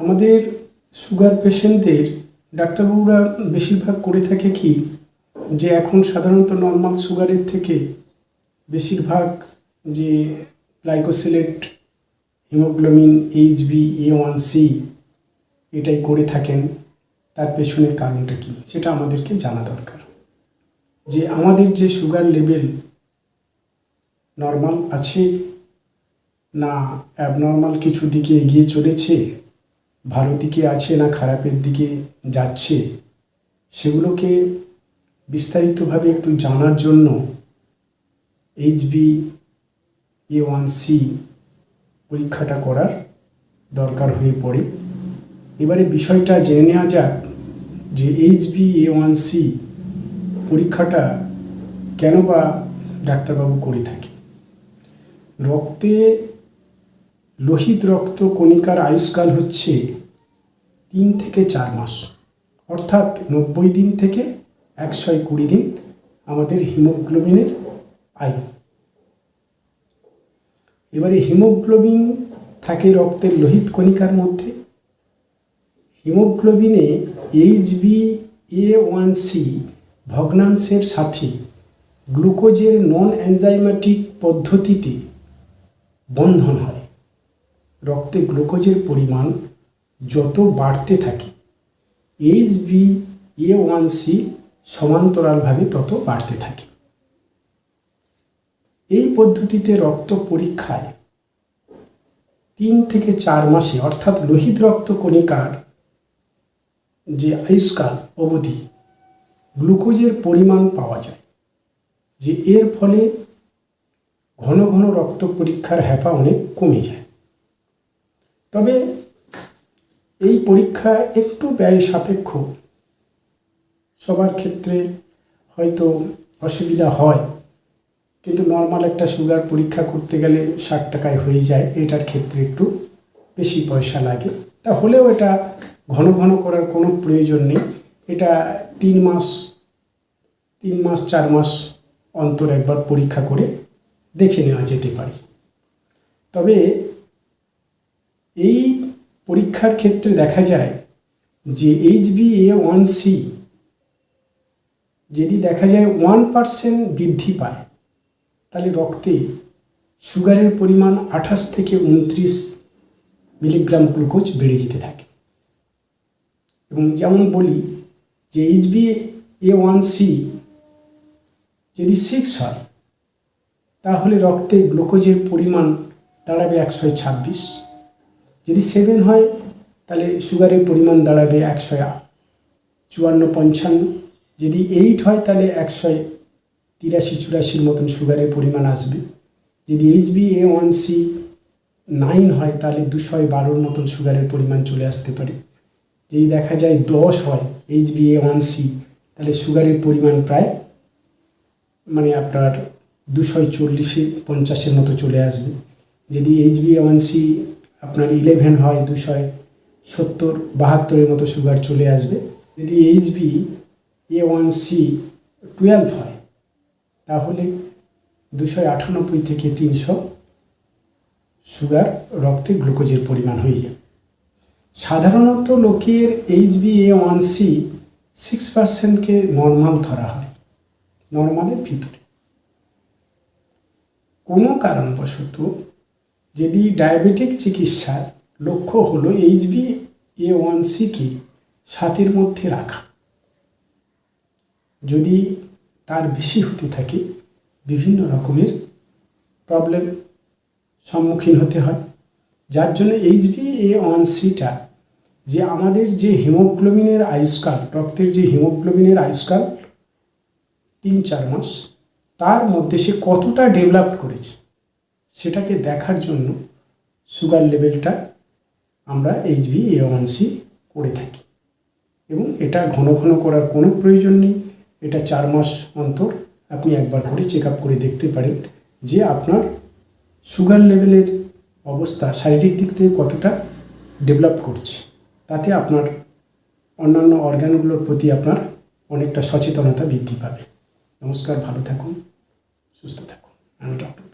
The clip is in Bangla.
আমাদের সুগার পেশেন্টদের ডাক্তারবাবুরা বেশিরভাগ করে থাকে কি, যে এখন সাধারণত নর্মাল সুগারের থেকে বেশিরভাগ যে glycosylate haemoglobin HB A one C এটাই করে থাকেন। তার পেছনের কারণটা কি? সেটা আমাদেরকে জানা দরকার। যে আমাদের যে সুগার লেভেল নর্মাল আছে না অ্যাবনর্মাল কিছু দিকে এগিয়ে চলেছে ভালো দিকে আছে না খারাপের দিকে যাচ্ছে, সেগুলোকে বিস্তারিতভাবে একটু জানার জন্য এইচবি এ ওয়ান সি পরীক্ষাটা করার দরকার হয়ে পড়ে। এবারে বিষয়টা জেনে নেওয়া যাক যে এইচবি এ ওয়ান সি পরীক্ষাটা কেন বা ডাক্তারবাবু করে থাকে। রক্তে লোহিত রক্ত কণিকার আয়ুষ্কাল হচ্ছে তিন থেকে চার মাস। অর্থাৎ নব্বই দিন থেকে একশো কুড়ি দিন আমাদের হিমোগ্লোবিনের আয়ু। এবারে হিমোগ্লোবিন থাকে রক্তের লোহিত কণিকার মধ্যে। হিমোগ্লোবিনে এইচবি এ ওয়ান সি ভগ্নাংশের সাথে গ্লুকোজের নন এনজাইমেটিক পদ্ধতিতে বন্ধন হয়। রক্তে গ্লুকোজের পরিমাণ যত বাড়তে থাকে H B A one C সমান্তরালভাবে তত বাড়তে থাকে। এই পদ্ধতিতে রক্ত পরীক্ষায় তিন থেকে চার মাসে, অর্থাৎ লোহিত রক্ত কণিকার যে আয়ুষ্কাল অবধি গ্লুকোজের পরিমাণ পাওয়া যায়, যে এর ফলে ঘন ঘন রক্ত পরীক্ষার হ্যাপা অনেক কমে যায়। তবে এই পরীক্ষা একটু ব্যয় সাপেক্ষ। সবার ক্ষেত্রে হয়তো অসুবিধা হয়। কিন্তু নর্মাল একটা সুগার পরীক্ষা করতে গেলে ষাট টাকায় হয়ে যায়, এটার ক্ষেত্রে একটু বেশি পয়সা লাগে। তা হলেও এটা ঘন ঘন করার কোনো প্রয়োজন নেই। এটা তিন মাস তিন মাস, চার মাস অন্তর একবার পরীক্ষা করে দেখে নেওয়া যেতে পারে। তবে পরীক্ষার ক্ষেত্রে দেখা যায় যে এইচবি এ ওয়ান সি যদি দেখা যায় ওয়ান পার্সেন্ট বৃদ্ধি পায়, তাহলে রক্তে সুগারের পরিমাণ আঠাশ থেকে উনত্রিশ মিলিগ্রাম গ্লুকোজ বেড়ে যেতে থাকে। এবং যেমন বলি যে H HB A one C যদি সিক্স হয়, তাহলে রক্তে গ্লুকোজের পরিমাণ দাঁড়াবে একশো ছাব্বিশ। যদি সেভেন হয়, তাহলে সুগারের পরিমাণ দাঁড়াবে একশো চুয়ান্ন পঞ্চান্ন। যদি এইট হয়, তাহলে একশো তিরাশি চুরাশির মতন সুগারের পরিমাণ আসবে। যদি HB A one C nine হয়, তাহলে দুশো বারোর মতন সুগারের পরিমাণ চলে আসতে পারে। যদি দেখা যায় দশ হয় এইচবি এ ওয়ান সি তাহলে সুগারের পরিমাণ প্রায় মানে আপনার দুশো চল্লিশে পঞ্চাশের মতো চলে আসবে। যদি এইচবি ওয়ান সি আপনার ইলেভেন হয় দুশো সত্তর, বাহাত্তরের মতো সুগার চলে আসবে। যদি HB A one C twelve হয়, তাহলে দুশো আটানব্বই থেকে তিনশো সুগার রক্তে গ্লুকোজের পরিমাণ হয়ে যায় সাধারণত লোকের HB A one C six পার্সেন্টকে normal ধরা হয় নর্মালের ভিতরে। কোনো কারণবশত যদি ডায়াবেটিক চিকিৎসার লক্ষ্য হলো এইচবি এ ওয়ান সিকে সাতের মধ্যে রাখা যদি তার বেশি হতে থাকে বিভিন্ন রকমের প্রবলেম সম্মুখীন হতে হয় যার জন্য এইচবি এ ওয়ান সিটা যে আমাদের যে হিমোগ্লোবিনের আয়ুষ্কাল, রক্তের যে হিমোগ্লোবিনের আয়ুষ্কাল, তিন চার মাস, তার মধ্যে সে কতটা ডেভেলপ করেছে? সেটাকে দেখার জন্য সুগার লেভেলটা আমরা এইচবি এ ওয়ান সি করে থাকি। এবং এটা ঘন ঘন করার কোনো প্রয়োজন নেই। এটা চার মাস অন্তর আপনি একবার করে চেক আপ করে দেখতে পারেন যে আপনার সুগার লেভেলের অবস্থা শারীরিক দিক থেকে কতটা ডেভেলপ করছে। তাতে আপনার অন্যান্য অর্গানগুলোর প্রতি আপনার অনেকটা সচেতনতা বৃদ্ধি পাবে। নমস্কার, ভালো থাকুন, সুস্থ থাকুন। আমি ডক্টর